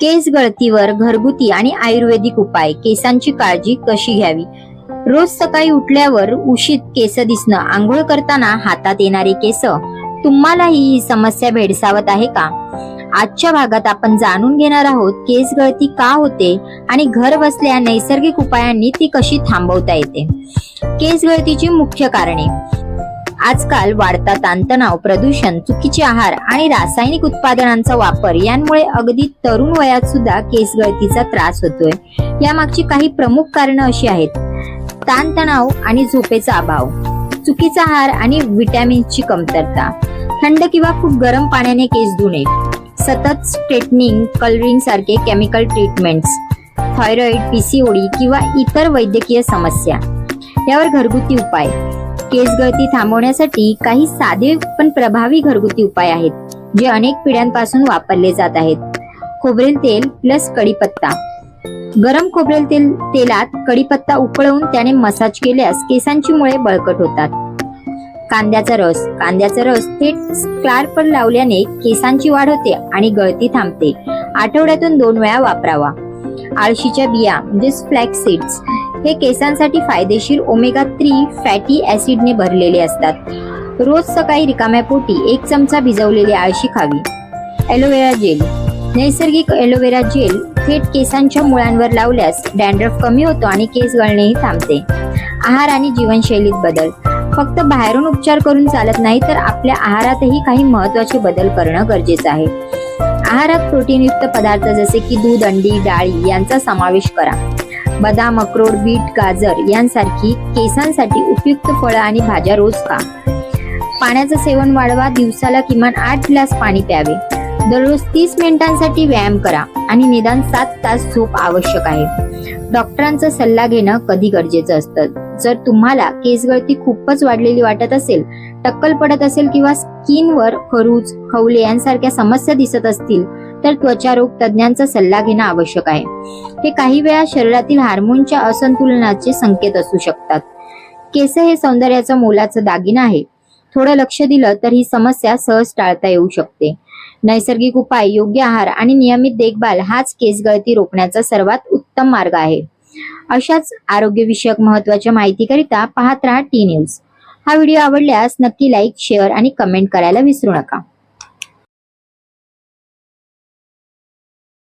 केस गळतीवर घरगुती आणि आयुर्वेदिक उपाय. केसांची काळजी कशी घ्यावी? रोज सकाळी उठल्यावर उशीत केस दिसणं आंघोळ करताना हातात येणारे केस. तुम्हालाही ही समस्या भेडसावत आहे का? आजच्या भागात आपण जाणून घेणार आहोत केस गळती का होते आणि घर बसल्या नैसर्गिक उपायांनी ती कशी थांबवता येते? केस गळतीची मुख्य कारणे. आजकाल वाढता ताणतणाव प्रदूषण चुकीचे आहार आणि रासायनिक उत्पादनांचा वापर यांमुळे अगदी तरुण वयात सुद्धा केस गळतीचा त्रास होतोय. यामागची काही प्रमुख कारणं अशी आहेत. ताणतणाव आणि झोपेचा अभाव चुकीचा आहार आणि विटॅमिन्सची कमतरता थंड किंवा खूप गरम पाण्याने केस धुणे सतत स्ट्रेटनिंग कलरिंग सारखे केमिकल ट्रीटमेंट्स थायरॉइड पीसीओडी किंवा इतर वैद्यकीय समस्या यावर घरगुती उपाय केस गळती थांबवण्यासाठी काही साधे पण प्रभावी घरगुती उपाय आहेत जे अनेक पिढ्यांपासून वापरले जात आहेत. खोबरेल तेल प्लस कढीपत्ता. गरम खोबरेल तेल तेलात कढीपत्ता उकळवून त्याने मसाज केल्यास केसांची मुळे बळकट होतात. कांद्याचा रस. कांद्याचा रस थेट स्कार्प लावल्याने केसांची वाढ होते आणि गळती थांबते. आठवड्यातून दोन वेळा वापरावा. आळशीच्या बिया म्हणजे फ्लॅक्स सीड्स हे केसांसाठी फायदेशीर ओमेगा थ्री फॅटी ऍसिडने भरलेले असतात. रोज सकाळी रिकाम्या पोटी एक चमचा भिजवलेली आळशी खावी. एलोवेरा जेल नैसर्गिक एलोवेरा जेल थेट केसांच्या मुळांवर लावल्यास डॅन्ड्रफ कमी होतो आणि केस गळणेही थांबते. आहार आणि जीवनशैलीत बदल. फक्त बाहेरून उपचार करून चालत नाही तर आपल्या आहारातही काही महत्त्वाचे बदल करणं गरजेचं आहे. आहारात प्रोटीनयुक्त पदार्थ जसे की दूध अंडी डाळी यांचा समावेश करा. बदाम अक्रोड बीट गाजर यांसारखी केसांसाठी उपयुक्त फळं आणि भाज्या रोज खा. पाण्याचं सेवन वाढवा दिवसाला किमान आठ ग्लास पाणी प्यावे. दररोज तीस मिनिटांसाठी व्यायाम करा आणि निदान सात तास झोप आवश्यक आहे. डॉक्टरांचा सल्ला घेणं कधी गरजेचं असतं? जर तुम्हाला केस गळती खूपच वाढलेली वाटत असेल टक्कल पडत असेल किंवा स्किनवर खरूज खवले यांसारख्या समस्या दिसत असतील तर त्वचारोग तज्ज्ञांचा सल्ला घेणं आवश्यक आहे. हे काही वेळा शरीरातील हार्मोनच्या असंतुलनाचे संकेत असू शकतात. केस हे सौंदर्याचा मोलाचं दागिना आहे. थोडं लक्ष दिलं तर ही समस्या सहज टाळता येऊ शकते. नैसर्गिक उपाय योग्य आहार आणि नियमित देखभाल हाच केस गळती रोखण्याचा सर्वात उत्तम मार्ग आहे. अशाच आरोग्यविषयक महत्त्वाच्या माहितीकरिता पाहत राहा टी न्यूज हा व्हिडिओ आवडल्यास नक्की लाईक शेअर आणि कमेंट करायला विसरू नका.